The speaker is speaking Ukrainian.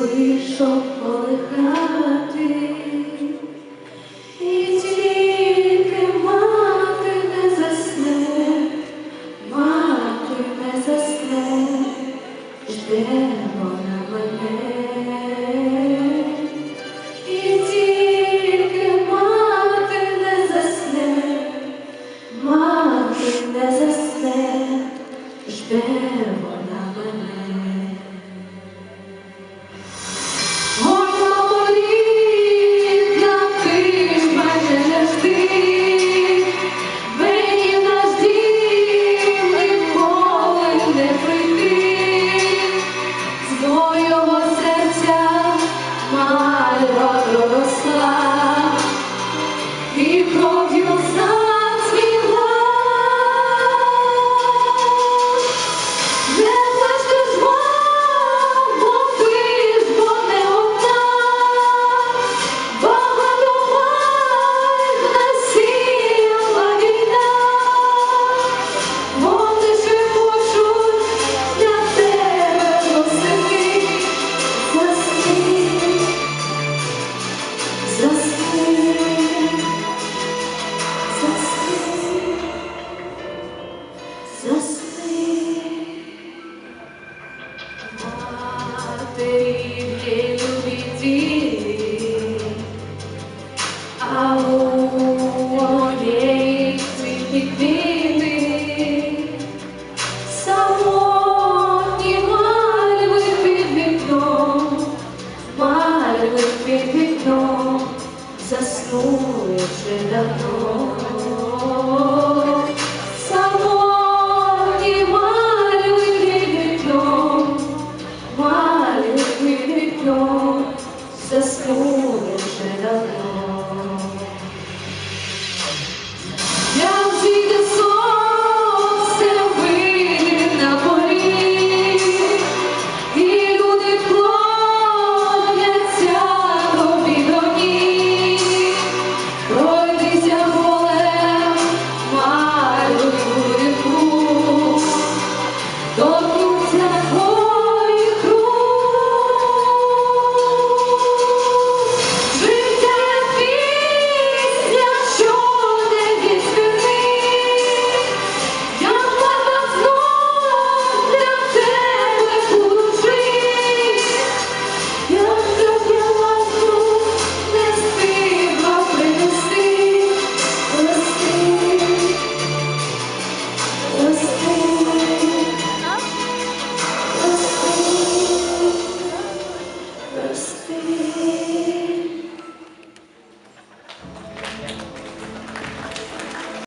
Вийшов полихати, і тільки мати не засне, мати не засне, жде вона мене. It